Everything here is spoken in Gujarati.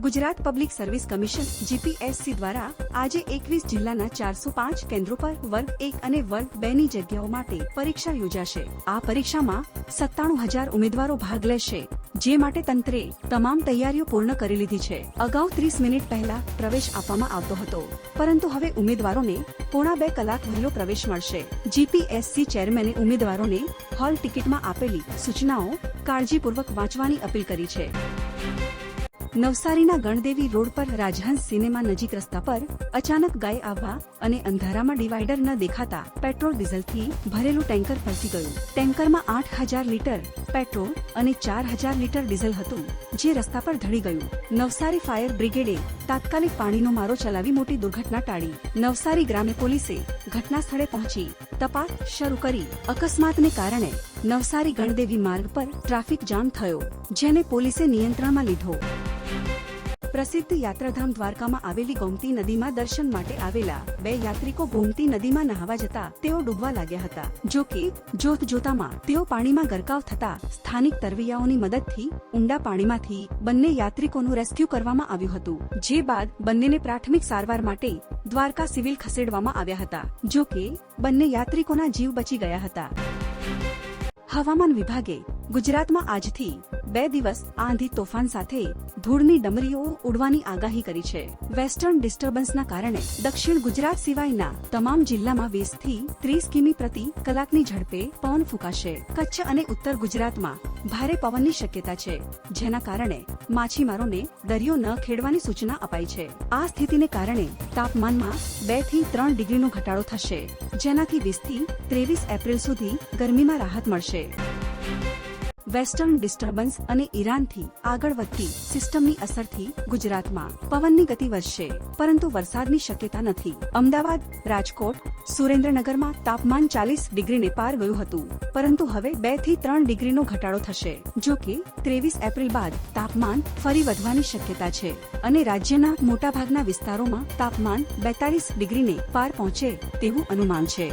Gujarat public service commission GPSC દ્વારા આજે એકવીસ જિલ્લાના ચારસો પાંચ કેન્દ્રો પર વર્ગ એક અને વર્ગ બે ની જગ્યાઓ માટે પરીક્ષા યોજાશે. આ પરીક્ષામાં સત્તાણું હજાર ઉમેદવારો ભાગ લેશે, જે માટે તંત્રે તમામ તૈયારીઓ પૂર્ણ કરી લીધી છે. અગાઉ ત્રીસ મિનિટ પહેલા પ્રવેશ આપવામાં આવતો હતો, પરંતુ હવે ઉમેદવારોને પોણા બે કલાક વહેલો પ્રવેશ મળશે. જીપીએસસી ચેરમેને ઉમેદવારોને હોલ ટિકિટમાં આપેલી સૂચનાઓ કાળજીપૂર્વક વાંચવાની અપીલ કરી છે. નવસારીના ગણદેવી રોડ પર રાજહંસ સિનેમા નજીક રસ્તા પર અચાનક ગાય આવવા અને અંધારામાં ડિવાઈડર ન દેખાતા પેટ્રોલ ડીઝલથી ભરેલું ટેન્કર ફરતી ગયું. ટેન્કરમાં આઠ હજાર લીટર પેટ્રોલ અને ચાર હજાર લીટર ડીઝલ હતું, જે રસ્તા પર ધડી ગયું. નવસારી ફાયર બ્રિગેડે તાત્કાલિક પાણીનો મારો ચલાવી મોટી દુર્ઘટના ટાળી. નવસારી ગ્રામ્ય પોલીસે ઘટના સ્થળે પહોંચી તપાસ શરૂ કરી. અકસ્માતને કારણે નવસારી ગણદેવી માર્ગ પર ટ્રાફિક જામ થયો, જેને પોલીસે નિયંત્રણમાં લીધો. પ્રસિદ્ધ યાત્રાધામ દ્વારકામાં આવેલી ગોમતી નદીમાં દર્શન માટે આવેલા બે યાત્રિકો ગોમતી નદીમાં નહાવા જતા તેઓ ડૂબવા લાગ્યા હતા. જો કે જોત જોતામાં તેઓ પાણીમાં ગરકાવ થતા સ્થાનિક તરવૈયાઓની મદદથી ઊંડા પાણીમાંથી બંને યાત્રિકોનું રેસ્ક્યુ કરવામાં આવ્યું હતું. જે બાદ બંનેને પ્રાથમિક સારવાર માટે દ્વારકા સિવિલ ખસેડવામાં આવ્યા હતા. જો કે, બંને યાત્રિકોના જીવ બચી ગયા હતા. હવામાન વિભાગે ગુજરાતમાં આજથી બે દિવસ આંધી તોફાન સાથે ધૂળની ડમરીઓ ઉડવાની આગાહી કરી છે. વેસ્ટર્ન ડિસ્ટર્બન્સના કારણે દક્ષિણ ગુજરાત સિવાયના તમામ જિલ્લામાં વીસથી ત્રીસ કિમી પ્રતિ કલાકની ઝડપે પવન ફૂંકાશે. કચ્છ અને ઉત્તર ગુજરાતમાં ભારે પવનની શક્યતા છે, જેના કારણે માછીમારોને દરિયો ન ખેડવાની સૂચના અપાઈ છે. આ સ્થિતિને કારણે તાપમાનમાં બેથી ત્રણ ડિગ્રીનો ઘટાડો થશે, જેનાથી વીસથી ત્રેવીસ એપ્રિલ સુધી ગરમીમાં રાહત મળશે. વેસ્ટર્ન ડિસ્ટર્બન્સ અને ઈરાનથી આગળ વધતી સિસ્ટમની અસરથી ગુજરાતમાં પવનની ગતિ વધશે, પરંતુ વરસાદની શક્યતા નથી. અમદાવાદ, રાજકોટ, સુરેન્દ્રનગરમાં તાપમાન ચાલીસ ડિગ્રીને પાર ગયું હતું, પરંતુ હવે બેથી ત્રણ ડિગ્રીનો ઘટાડો થશે. જો કે, ત્રેવીસ એપ્રિલ બાદ તાપમાન ફરી વધવાની શક્યતા છે અને રાજ્યના મોટાભાગના વિસ્તારોમાં તાપમાન બેતાલીસ ડિગ્રીને પાર પહોંચે તેવું અનુમાન છે.